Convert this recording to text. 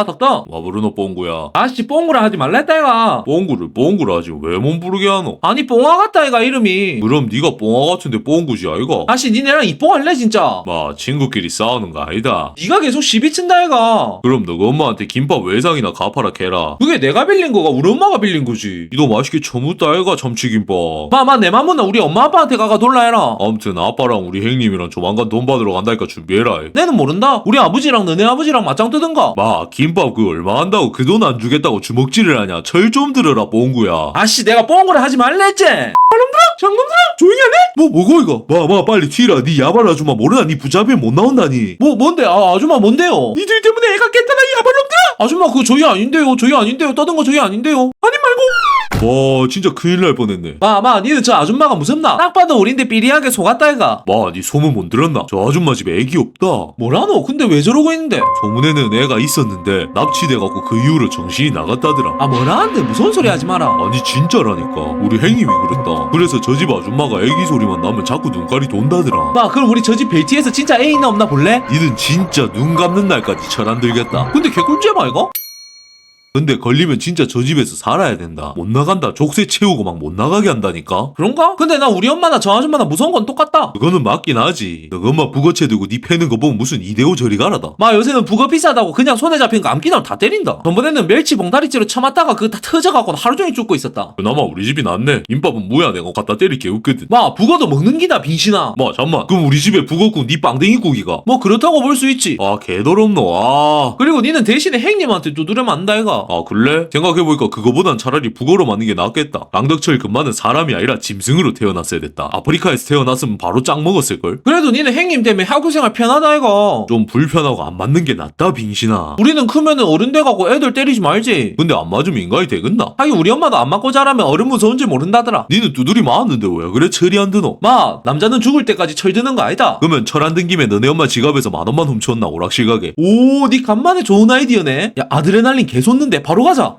맞닥다. 와 부르노 뽕구야 아씨 뽕구라 하지 말라 했다 이가. 뽕구를 뽕구라 하지 왜 몸 부르게 하노 아니 뽕아 같다 이가 이름이. 그럼 네가 뽕아 같은데 뽕구지 아이가 아씨 니네랑 이뽕할래 진짜. 마 친구끼리 싸우는 거 아니다 니가 계속 시비 친다 이가. 그럼 너가 엄마한테 김밥 외상이나 갚아라 캐라 그게 내가 빌린 거가 우리 엄마가 빌린 거지. 니도 맛있게 처묻다 아이가 참치김밥 마마 내 맘은 우리 엄마 아빠한테 가가 돌라 해라. 아무튼 아빠랑 우리 형님이랑 조만간 돈 받으러 간다니까 준비해라 내는 모른다. 우리 아버지랑 너네 아버지랑 맞짱 뜨든가. 마김 밥 그 얼마 한다고 그 돈 안 주겠다고 주먹질을 하냐 철 좀 들어라 뽕구야 아씨 내가 뽕구라 하지 말라 했지. 얼음들아 장놈들아 조용히 하네. 뭐 뭐고 이거 마마 빨리 튀라 니 야발 아줌마 모르나 니 부자비에 못 나온다니 뭐 뭔데? 아 아줌마 뭔데요? 니들 때문에 애가 깼다나 이 아발놈들아! 아줌마 그거 저희 아닌데요. 저희 아닌데요. 떠든 거 저희 아닌데요. 아니. 와 진짜 큰일 날 뻔했네 마마 니는 저 아줌마가 무섭나? 딱 봐도 우린데 삐리하게 속았다 애가. 마니 소문 못 들었나 저 아줌마 집에 애기 없다 뭐라노? 근데 왜 저러고 있는데? 소문에는 애가 있었는데 납치돼갖고 그 이후로 정신이 나갔다더라 아 뭐라는데 무서운 소리 하지 마라. 아니 진짜라니까 우리 행님이 그랬다 그래서 저 집 아줌마가 애기 소리만 나면 자꾸 눈깔이 돈다더라 마 그럼 우리 저 집 벨트에서 진짜 애 있나 없나 볼래? 니는 진짜 눈 감는 날까지 철 안 들겠다 근데 개꿀잼 아이가? 근데 걸리면 진짜 저 집에서 살아야 된다 못 나간다 족쇄 채우고 막 못 나가게 한다니까 그런가? 근데 나 우리 엄마나 저 아줌마나 무서운 건 똑같다. 그거는 맞긴 하지 너 엄마 부거채 들고 니 패는 거 보면 무슨 이대오 저리 가라다 마 요새는 부거 비싸다고 그냥 손에 잡힌 거 암기나면 다 때린다. 전번에는 멸치 봉다리째로 쳐맞다가 그거 다 터져갖고 하루 종일 쫓고 있었다. 그나마 우리 집이 낫네 김밥은 뭐야 내가 갖다 때릴 게 웃거든 마 부거도 먹는 기다 빙신아. 뭐 잠만 그럼 우리 집에 북었고 니 빵댕이국이가 뭐 그렇다고 볼 수 있지. 아 개더럽노 아. 그리고 니는 대신에 행님한테 두드려면 안다 이가. 아 그래? 생각해보니까 그거보단 차라리 북어로 맞는 게 낫겠다 랑덕철 금마는 사람이 아니라 짐승으로 태어났어야 됐다 아프리카에서 태어났으면 바로 짱 먹었을걸? 그래도 니는 행님 때문에 학교생활 편하다 이가. 좀 불편하고 안 맞는 게 낫다 빙신아 우리는 크면은 어른 돼가고 애들 때리지 말지. 근데 안 맞으면 인간이 되겠나? 하긴 우리 엄마도 안 맞고 자라면 어른 무서운지 모른다더라. 니는 두드리 맞았는데 왜 그래 철이 안 드노? 마 남자는 죽을 때까지 철 드는 거 아니다. 그러면 철 안 든 김에 너네 엄마 지갑에서 만 원만 훔쳤나 오락실 가게 오, 니 간만에 좋은 아이디어네. 야, 아드레날린 개솟 는데 바로 가자.